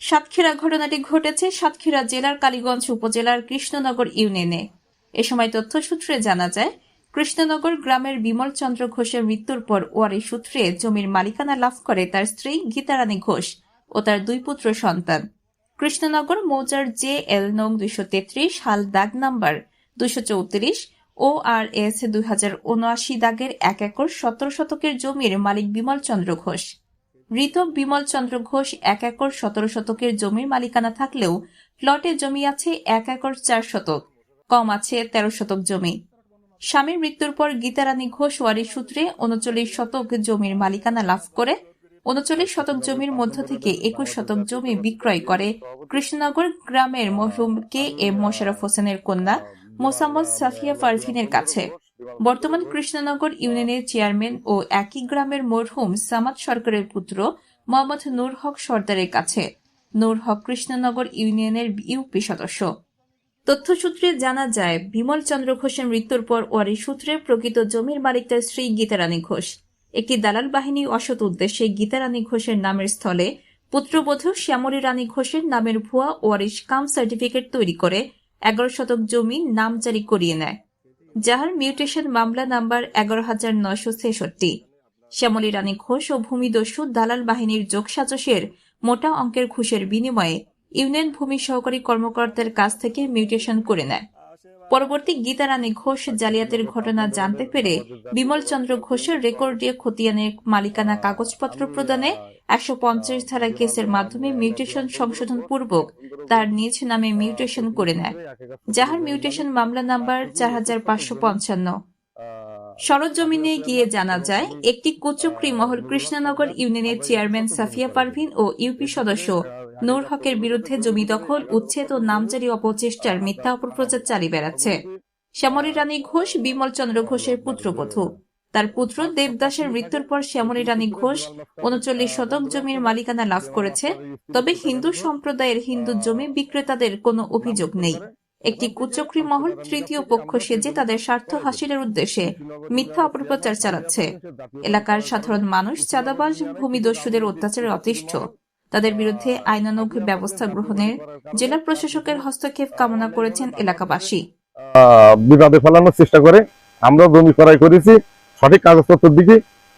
সাতক্ষীরা ঘটনাটি ঘটেছে সাতক্ষীরা জেলার কালীগঞ্জ উপজেলার কৃষ্ণনগর ইউনিয়নে। এ সময় তথ্যসূত্রে জানা যায়, কৃষ্ণনগর গ্রামের বিমল চন্দ্র ঘোষের মৃত্যুর পর ওয়ারি সূত্রে জমির মালিকানা লাভ করে তার স্ত্রী গীতারানী ঘোষ ও তার দুই পুত্র সন্তান। কৃষ্ণনগর মৌজার জে এল নং দুইশো তেত্রিশ হাল দাগ নাম্বার দুইশো চৌত্রিশ ও আর এস দুই হাজার উনআশি দাগের এক একর সতেরো শতকের জমির মালিক বিমল চন্দ্র ঘোষ। মৃত বিমল চন্দ্র ঘোষ এক একর সতেরো শতকের জমির মালিকানা থাকলেও প্লটে জমি আছে এক একর চার শতক, কম আছে তেরো শতক জমি। স্বামীর মৃত্যুর পর গীতারানী ঘোষ ওয়ারি সূত্রে উনচল্লিশ শতক জমির মালিকানা লাভ করে, উনচল্লিশ শতক জমির মধ্য থেকে একুশ শতক জমি বিক্রয় করে কৃষ্ণনগর গ্রামের মরহুম কে এম মোশারফ হোসেনের কন্যা মোসাম্মদ সাফিয়া পারভিনের কাছে। বর্তমান কৃষ্ণনগর ইউনিয়নের চেয়ারম্যান ও একই গ্রামের মরহুম সামাদ সরকারের পুত্র মোহাম্মদ নূর হক সর্দারের কাছে। নূর হক কৃষ্ণনগর ইউনিয়নের ইউপি সদস্য। তথ্যসূত্রে জানা যায়, বিমল চন্দ্র ঘোষের মৃত্যুর পর ওয়ারি সূত্রে প্রকৃত জমির মালিক তার স্ত্রী গীতারানী ঘোষ। একটি দালাল বাহিনী অসৎ উদ্দেশ্যে গীতারানী ঘোষের নামের স্থলে পুত্রবধূ শ্যামলী রানী ঘোষের নামের ভুয়া ওয়ারিশ কাম সার্টিফিকেট তৈরি করে এগারো শতক জমি নামজারি করিয়ে নেয়। যাহার মিউটেশন মামলা নাম্বার এগারো হাজার নয়শো ছেষট্টি। শ্যামলী রানী ঘোষ ও ভূমিদস্যু দালাল বাহিনীর যোগসাজসের মোটা অঙ্কের ঘুষের বিনিময়ে ইউনিয়ন ভূমি সহকারী কর্মকর্তার কাছ থেকে মিউটেশন করে নেয়। পরবর্তী গীতারানী ঘোষ জালিয়াতের ঘটনা জানতে পেরে বিমল চন্দ্র ঘোষের রেকর্ডীয় খতিয়ানের মালিকানা কাগজপত্র প্রদানে একশো পঞ্চাশ ধারা কেসের মাধ্যমে মিউটেশন সংশোধন পূর্বক তার নিজ নামে মিউটেশন করে নেয়, যাহার মিউটেশন মামলা নাম্বার চার হাজার পাঁচশো পঞ্চান্ন। সরজমিনে গিয়ে জানা যায়, একটি কুচক্রি মহল কৃষ্ণনগর ইউনিয়নের চেয়ারম্যান সাফিয়া পারভিন ও ইউপি সদস্য নূর হকের বিরুদ্ধে জমি দখল, উচ্ছেদ ও নামজারি অপচেষ্টার মিথ্যা অপপ্রচার চালিয়ে বেড়াচ্ছে। শ্যামলী রানী ঘোষ, বিমল চন্দ্র ঘোষের পুত্রবধূ। তার পুত্র দেবদাসের মৃত্যুর পর শ্যামলী রানী ঘোষ উনচল্লিশ শতক জমির মালিকানা লাভ করেছে, তবে হিন্দু সম্প্রদায়ের হিন্দু জমি বিক্রেতাদের কোনো অভিযোগ নেই। একটি কুচক্রি মহল তৃতীয় পক্ষ সেজে তাদের স্বার্থ হাসিলের উদ্দেশ্যে মিথ্যা অপপ্রচার চালাচ্ছে। এলাকার সাধারণ মানুষ চাঁদাবাজ, ভূমিদস্যুদের অত্যাচারে অতিষ্ঠ। তাদের বিরুদ্ধে আইনানুগ ব্যবস্থা গ্রহণের জেলা প্রশাসকের হস্তক্ষেপ কামনা করেছেন এলাকাবাসী। বিবাদে ফেলানোর চেষ্টা করে। আমরা জমি ক্রয় করেছি। সঠিক কাগজপত্র দিকে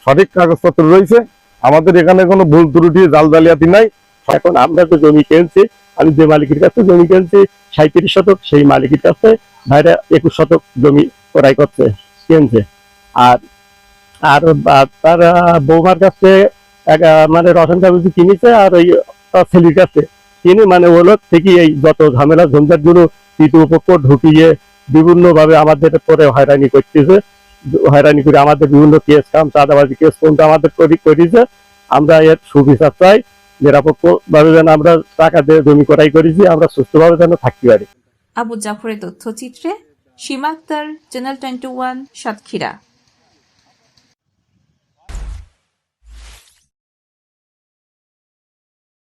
সঠিক কাগজপত্র রয়েছে। আমাদের এখানে কোনো ভুল ত্রুটি, জাল জালিয়াতি নাই। এখন আমরা তো জমি কিনছি। আমি যে মালিকের কাছে জমি কিনছি সাঁত্রিশ শতক, সেই মালিকের কাছে ভাইরা একুশ শতক জমি ক্রয় করছে, কিনছে। আর আর তার বৌমার কাছে মানে রসন কাগজি কিনেছে আর ওই, তার ছেলের কাছে কিনে মানে হলো থেকে এই যত ঝামেলা ঝঞ্ঝাটগুলো তৃতীয় পক্ষ ঢুকিয়ে বিভিন্ন ভাবে আমাদের পরে হয়রানি করতেছে। হয়রানি করে আমাদের বিভিন্ন কেস কাম, চাঁদাবাজি কেস পর্যন্ত আমাদের করি, করেছে। আমরা এর সুবিচার চাই নিরাপক্ষ ভাবে যেন আমরা টাকা দিয়ে জমি করাই করেছি, আমরা সুস্থভাবে যেন থাকতে পারি। আবু জাফরের তথ্যচিত্রে Sima Akhtar channel twenty one Satkhira.